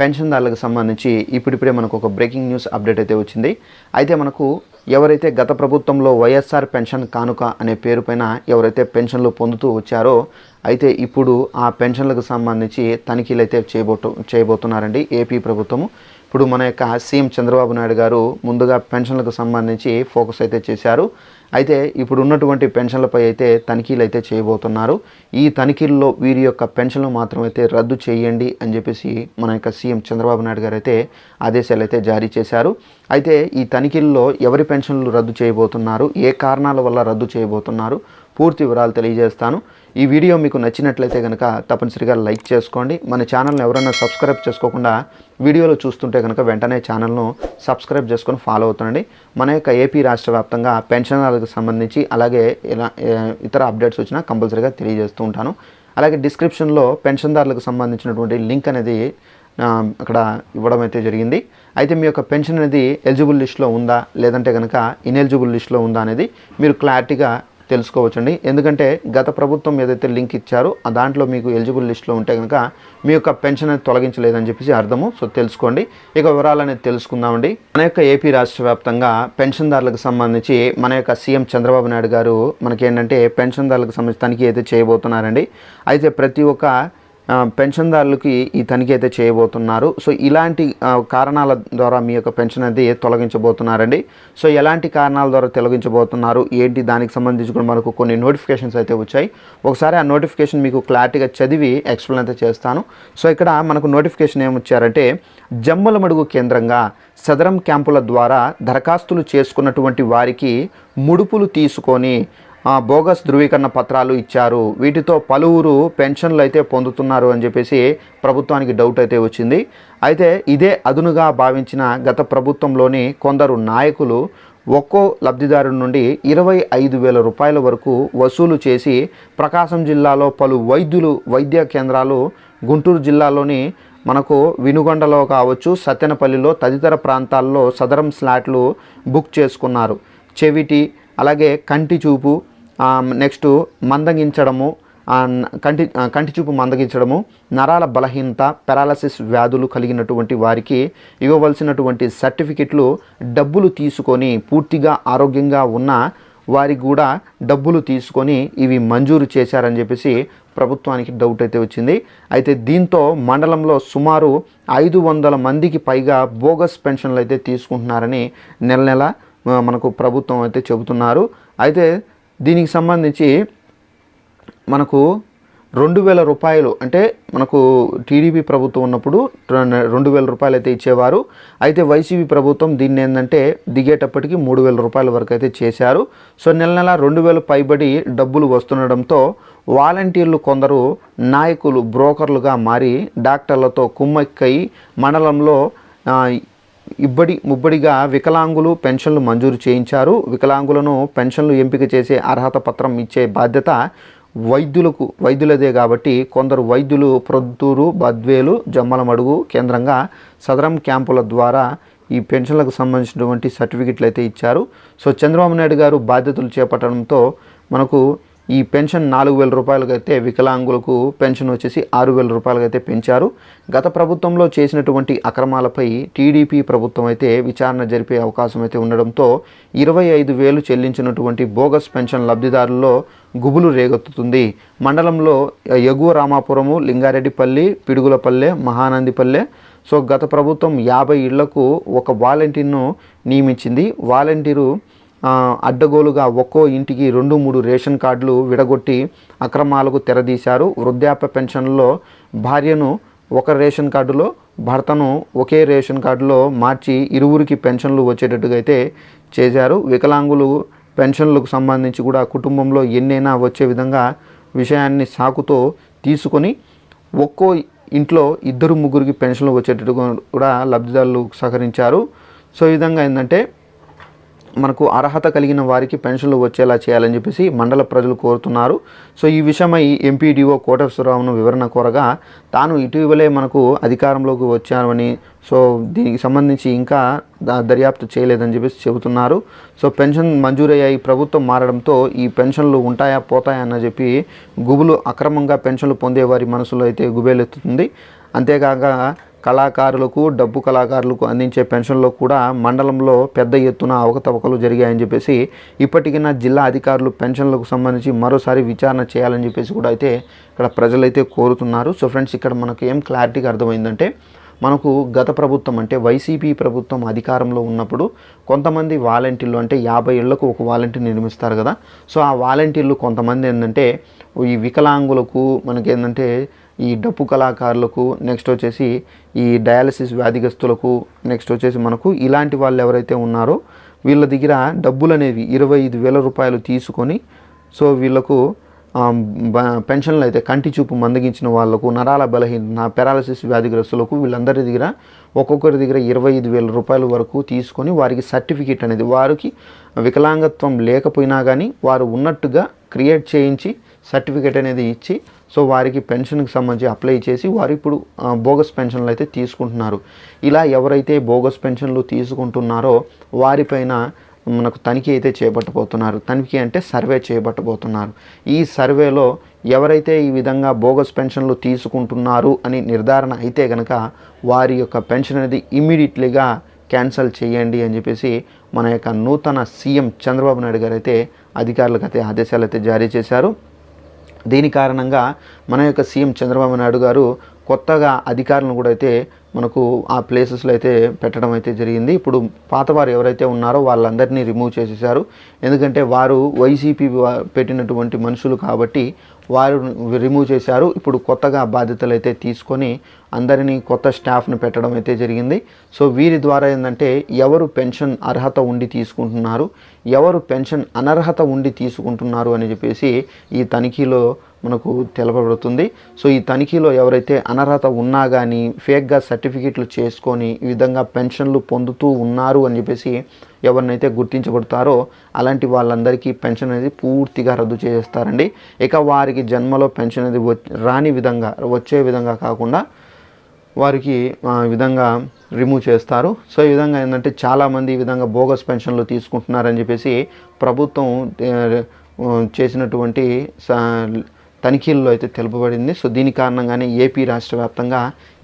పెన్షన్దారులకు సంబంధించి ఇప్పుడిప్పుడే మనకు ఒక బ్రేకింగ్ న్యూస్ అప్డేట్ అయితే వచ్చింది. అయితే మనకు ఎవరైతే గత ప్రభుత్వంలో వైఎస్ఆర్ పెన్షన్ కానుక అనే పేరు పైన ఎవరైతే పెన్షన్లు పొందుతూ వచ్చారో అయితే ఇప్పుడు ఆ పెన్షన్లకు సంబంధించి తనిఖీలు అయితే చేయబో చేయబోతున్నారండి ఏపీ ప్రభుత్వము. ఇప్పుడు మన యొక్క సీఎం చంద్రబాబు నాయుడు గారు ముందుగా పెన్షన్లకు సంబంధించి ఫోకస్ అయితే చేశారు. అయితే ఇప్పుడు ఉన్నటువంటి పెన్షన్లపై అయితే తనిఖీలు అయితే చేయబోతున్నారు. ఈ తనిఖీల్లో వీరి యొక్క పెన్షన్లు మాత్రం అయితే రద్దు చేయండి అని చెప్పేసి మన యొక్క సీఎం చంద్రబాబు నాయుడు గారు అయితే ఆదేశాలు అయితే జారీ చేశారు. అయితే ఈ తనిఖీల్లో ఎవరి పెన్షన్లు రద్దు చేయబోతున్నారు? ఏ కారణాల వల్ల రద్దు చేయబోతున్నారు? పూర్తి వివరాలు తెలియజేస్తాను. ఈ వీడియో మీకు నచ్చినట్లయితే కనుక తప్పనిసరిగా లైక్ చేసుకోండి. మన ఛానల్ని ఎవరైనా సబ్స్క్రైబ్ చేసుకోకుండా వీడియోలో చూస్తుంటే కనుక వెంటనే ఛానల్ను సబ్స్క్రైబ్ చేసుకొని ఫాలో అవుతుండండి. మన యొక్క ఏపీ రాష్ట్ర వ్యాప్తంగా పెన్షనర్లకు సంబంధించి అలాగే ఇలా ఇతర అప్డేట్స్ వచ్చినా కంపల్సరీగా తెలియజేస్తూ ఉంటాను. అలాగే డిస్క్రిప్షన్లో పెన్షన్దారులకు సంబంధించినటువంటి లింక్ అనేది అక్కడ ఇవ్వడం అయితే జరిగింది. అయితే మీ యొక్క పెన్షన్ అనేది ఎలిజిబుల్ లిస్ట్లో ఉందా? లేదంటే కనుక ఇన్ఎలిజిబుల్ లిస్ట్లో ఉందా అనేది మీరు క్లారిటీగా తెలుసుకోవచ్చండి. ఎందుకంటే గత ప్రభుత్వం ఏదైతే లింక్ ఇచ్చారో ఆ దాంట్లో మీకు ఎలిజిబుల్ లిస్ట్లో ఉంటే కనుక మీ యొక్క పెన్షన్ అనేది తొలగించలేదని చెప్పేసి అర్థము. సో తెలుసుకోండి. ఇక వివరాలు అనేది తెలుసుకుందామండి. మన యొక్క ఏపీ రాష్ట్ర వ్యాప్తంగా పెన్షన్దారులకు సంబంధించి మన యొక్క సీఎం చంద్రబాబు నాయుడు గారు మనకి ఏంటంటే పెన్షన్దారులకు సంబంధించి తనిఖీ అయితే చేయబోతున్నారండి. అయితే ప్రతి ఒక్క పెన్షన్దారులకి ఈ తనిఖీ అయితే చేయబోతున్నారు. సో ఇలాంటి కారణాల ద్వారా మీ యొక్క పెన్షన్ అది తొలగించబోతున్నారండి. సో ఎలాంటి కారణాల ద్వారా తొలగించబోతున్నారు? ఏంటి? దానికి సంబంధించి కూడా మనకు కొన్ని నోటిఫికేషన్స్ అయితే వచ్చాయి. ఒకసారి ఆ నోటిఫికేషన్ మీకు క్లారిటీగా చదివి ఎక్స్ప్లెయిన్ అయితే చేస్తాను. సో ఇక్కడ మనకు నోటిఫికేషన్ ఏమొచ్చారంటే జమ్మల మడుగు కేంద్రంగా సదరం క్యాంపుల ద్వారా దరఖాస్తులు చేసుకున్నటువంటి వారికి ముడుపులు తీసుకొని బోగస్ ధృవీకరణ పత్రాలు ఇచ్చారు. వీటితో పలువురు పెన్షన్లు అయితే పొందుతున్నారు అని చెప్పేసి ప్రభుత్వానికి డౌట్ అయితే వచ్చింది. అయితే ఇదే అదునుగా భావించిన గత ప్రభుత్వంలోని కొందరు నాయకులు ఒక్కో లబ్ధిదారు నుండి ఇరవై ఐదు వేల రూపాయల వరకు వసూలు చేసి ప్రకాశం జిల్లాలో పలు వైద్యులు వైద్య కేంద్రాలు గుంటూరు జిల్లాలోని మనకు వినుగొండలో కావచ్చు సత్తెనపల్లిలో తదితర ప్రాంతాల్లో సదరం స్లాట్లు బుక్ చేసుకున్నారు. చెవిటి అలాగే కంటి చూపు నెక్స్ట్ మందగించడము కంటి కంటి చూపు మందగించడము నరాల బలహీనత పెరాలసిస్ వ్యాధులు కలిగినటువంటి వారికి ఇవ్వవలసినటువంటి సర్టిఫికెట్లు డబ్బులు తీసుకొని పూర్తిగా ఆరోగ్యంగా ఉన్న వారికి కూడా డబ్బులు తీసుకొని ఇవి మంజూరు చేశారని చెప్పేసి ప్రభుత్వానికి డౌట్ అయితే వచ్చింది. అయితే దీంతో మండలంలో సుమారు ఐదు వందల మందికి పైగా బోగస్ పెన్షన్లు అయితే తీసుకుంటున్నారని నెల నెల మనకు ప్రభుత్వం అయితే చెబుతున్నారు. అయితే దీనికి సంబంధించి మనకు రెండు వేల రూపాయలు అంటే మనకు టీడీపీ ప్రభుత్వం ఉన్నప్పుడు రెండు వేల రూపాయలు అయితే ఇచ్చేవారు. అయితే వైసీపీ ప్రభుత్వం దీన్ని ఏంటంటే దిగేటప్పటికి మూడు వేల రూపాయల వరకు అయితే చేశారు. సో నెల నెల రెండు వేలు పైబడి డబ్బులు వస్తుండడంతో వాలంటీర్లు కొందరు నాయకులు బ్రోకర్లుగా మారి డాక్టర్లతో కుమ్మక్కై మండలంలో ఇబ్బడి ముబ్బడిగా వికలాంగులు పెన్షన్లు మంజూరు చేయించారు. వికలాంగులను పెన్షన్లు ఎంపిక చేసే అర్హత పత్రం ఇచ్చే బాధ్యత వైద్యులకు వైద్యులదే కాబట్టి కొందరు వైద్యులు ప్రొద్దూరు బద్వేలు జమ్మలమడుగు కేంద్రంగా సదరం క్యాంపుల ద్వారా ఈ పెన్షన్లకు సంబంధించినటువంటి సర్టిఫికెట్లు అయితే ఇచ్చారు. సో చంద్రబాబు నాయుడు గారు బాధ్యతలు చేపట్టడంతో మనకు ఈ పెన్షన్ నాలుగు వేల రూపాయలకైతే వికలాంగులకు పెన్షన్ వచ్చేసి ఆరు వేల రూపాయలకైతే పెంచారు. గత ప్రభుత్వంలో చేసినటువంటి అక్రమాలపై టీడీపీ ప్రభుత్వం అయితే విచారణ జరిపే అవకాశం అయితే ఉండడంతో ఇరవై ఐదు వేలు చెల్లించినటువంటి బోగస్ పెన్షన్ లబ్ధిదారుల్లో గుబులు రేగొత్తుతుంది. మండలంలో ఎగువ రామాపురము లింగారెడ్డిపల్లి పిడుగులపల్లె మహానందిపల్లె. సో గత ప్రభుత్వం యాభై ఇళ్ళకు ఒక వాలంటీర్ను నియమించింది. వాలంటీరు అడ్డగోలుగా ఒక్కో ఇంటికి రెండు మూడు రేషన్ కార్డులు విడగొట్టి అక్రమాలకు తెరదీశారు. వృద్ధాప్య పెన్షన్లో భార్యను ఒక రేషన్ కార్డులో భర్తను ఒకే రేషన్ కార్డులో మార్చి ఇరువురికి పెన్షన్లు వచ్చేటట్టుగా అయితే చేశారు. వికలాంగులు పెన్షన్లకు సంబంధించి కూడా కుటుంబంలో ఎన్నైనా వచ్చే విధంగా విషయాన్ని సాకుతో తీసుకొని ఒక్కో ఇంట్లో ఇద్దరు ముగ్గురికి పెన్షన్లు వచ్చేటట్టుగా కూడా లబ్ధిదారులు సహకరించారు. సో ఈ విధంగా ఏంటంటే మనకు అర్హత కలిగిన వారికి పెన్షన్లు వచ్చేలా చేయాలని చెప్పేసి మండల ప్రజలు కోరుతున్నారు. సో ఈ విషయమై ఎంపీడీఓ కోటేశ్వరరావును వివరణ కోరగా తాను ఇటీవలే మనకు అధికారంలోకి వచ్చామని సో దీనికి సంబంధించి ఇంకా దర్యాప్తు చేయలేదని చెప్పేసి చెబుతున్నారు. సో పెన్షన్ మంజూరయ్యాయి ప్రభుత్వం మారడంతో ఈ పెన్షన్లు ఉంటాయా పోతాయా అని చెప్పి గుబులు అక్రమంగా పెన్షన్లు పొందే వారి మనసులో అయితే గుబేలెత్తుతుంది. అంతేకాక కళాకారులకు డబ్బు కళాకారులకు అందించే పెన్షన్లో కూడా మండలంలో పెద్ద ఎత్తున అవకతవకలు జరిగాయని చెప్పేసి ఇప్పటికైనా జిల్లా అధికారులు పెన్షన్లకు సంబంధించి మరోసారి విచారణ చేయాలని చెప్పేసి కూడా అయితే ఇక్కడ ప్రజలైతే కోరుతున్నారు. సో ఫ్రెండ్స్ ఇక్కడ మనకు ఏం క్లారిటీగా అర్థమైందంటే మనకు గత ప్రభుత్వం అంటే వైసీపీ ప్రభుత్వం అధికారంలో ఉన్నప్పుడు కొంతమంది వాలంటీర్లు అంటే యాభై ఏళ్ళకు ఒక వాలంటీర్ నిర్మిస్తారు కదా. సో ఆ వాలంటీర్లు కొంతమంది ఏంటంటే ఈ వికలాంగులకు మనకి ఏంటంటే ఈ డప్పు కళాకారులకు నెక్స్ట్ వచ్చేసి ఈ డయాలసిస్ వ్యాధిగ్రస్తులకు నెక్స్ట్ వచ్చేసి మనకు ఇలాంటి వాళ్ళు ఎవరైతే ఉన్నారో వీళ్ళ దగ్గర డబ్బులు అనేవి ఇరవై ఐదు వేల రూపాయలు తీసుకొని సో వీళ్ళకు పెన్షన్లు అయితే కంటి చూపు మందగించిన వాళ్ళకు నరాల బలహీన పెరాలసిస్ వ్యాధిగ్రస్తులకు వీళ్ళందరి దగ్గర ఒక్కొక్కరి దగ్గర ఇరవై ఐదు వేల రూపాయల వరకు తీసుకొని వారికి సర్టిఫికేట్ అనేది వారికి వికలాంగత్వం లేకపోయినా కానీ వారు ఉన్నట్టుగా క్రియేట్ చేయించి సర్టిఫికేట్ అనేది ఇచ్చి సో వారికి పెన్షన్కి సంబంధించి అప్లై చేసి వారు ఇప్పుడు బోగస్ పెన్షన్లు అయితే తీసుకుంటున్నారు. ఇలా ఎవరైతే బోగస్ పెన్షన్లు తీసుకుంటున్నారో వారిపైన మనకు తనిఖీ అయితే చేపట్టబోతున్నారు. తనిఖీ అంటే సర్వే చేయబట్టబోతున్నారు ఈ సర్వేలో ఎవరైతే ఈ విధంగా బోగస్ పెన్షన్లు తీసుకుంటున్నారు అని నిర్ధారణ అయితే కనుక వారి యొక్క పెన్షన్ అనేది ఇమీడియట్లీగా క్యాన్సిల్ చేయండి అని చెప్పేసి మన యొక్క నూతన సీఎం చంద్రబాబు నాయుడు గారు అయితే అధికారులకు అయితే ఆదేశాలు అయితే జారీ చేశారు. దీని కారణంగా మన యొక్క సీఎం చంద్రబాబు నాయుడు గారు కొత్తగా అధికారులను కూడా అయితే మనకు ఆ ప్లేసెస్లో అయితే పెట్టడం అయితే జరిగింది. ఇప్పుడు పాతవారు ఎవరైతే ఉన్నారో వాళ్ళందరినీ రిమూవ్ చేసేసారు ఎందుకంటే వారు వైసీపీ పెట్టినటువంటి మనుషులు కాబట్టి వారు రిమూవ్ చేశారు. ఇప్పుడు కొత్తగా బాధ్యతలు అయితే తీసుకొని అందరినీ కొత్త స్టాఫ్ను పెట్టడం అయితే జరిగింది. సో వీరి ద్వారా ఏంటంటే ఎవరు పెన్షన్ అర్హత ఉండి తీసుకుంటున్నారు ఎవరు పెన్షన్ అనర్హత ఉండి తీసుకుంటున్నారు అని చెప్పేసి ఈ తనిఖీలో మనకు తెలపబడుతుంది. సో ఈ తనిఖీలో ఎవరైతే అనర్హత ఉన్నా కానీ ఫేక్గా సర్టిఫికెట్లు చేసుకొని ఈ విధంగా పెన్షన్లు పొందుతూ ఉన్నారు అని చెప్పేసి ఎవరినైతే గుర్తించబడతారో అలాంటి వాళ్ళందరికీ పెన్షన్ అనేది పూర్తిగా రద్దు చేస్తారండి ఇక వారికి జన్మలో పెన్షన్ అనేది రాని విధంగా వచ్చే విధంగా కాకుండా వారికి విధంగా రిమూవ్ చేస్తారు. సో ఈ విధంగా ఏంటంటే చాలామంది ఈ విధంగా బోగస్ పెన్షన్లు తీసుకుంటున్నారని చెప్పేసి ప్రభుత్వం చేసినటువంటి సా తనిఖీల్లో అయితే తెలుపబడింది. సో దీని కారణంగానే ఏపీ రాష్ట్ర వ్యాప్తంగా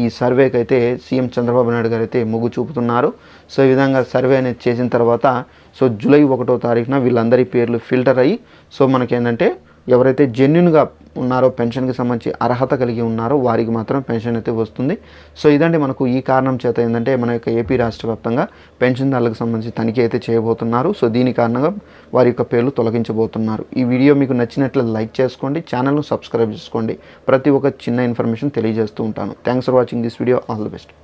ఈ సర్వేకి అయితే సీఎం చంద్రబాబు నాయుడు గారు అయితే మొగ్గు చూపుతున్నారు. సో ఈ విధంగా సర్వే అనేది చేసిన తర్వాత సో జూలై ఒకటో తారీఖున వీళ్ళందరి పేర్లు ఫిల్టర్ అయ్యి సో మనకేంటంటే ఎవరైతే జెన్యున్గా ఉన్నారో పెన్షన్కి సంబంధించి అర్హత కలిగి ఉన్నారో వారికి మాత్రం పెన్షన్ అయితే వస్తుంది. సో ఇదండి మనకు ఈ కారణం చేత ఏంటంటే మన యొక్క ఏపీ రాష్ట్ర వ్యాప్తంగా పెన్షన్దారులకు సంబంధించి తనిఖీ అయితే చేయబోతున్నారు. సో దీని కారణంగా వారి యొక్క పేర్లు తొలగించబోతున్నారు. ఈ వీడియో మీకు నచ్చినట్లు లైక్ చేసుకోండి ఛానల్ను సబ్స్క్రైబ్ చేసుకోండి. ప్రతి ఒక్క చిన్న ఇన్ఫర్మేషన్ తెలియజేస్తూ ఉంటాను. Thanks for watching this video. All the best.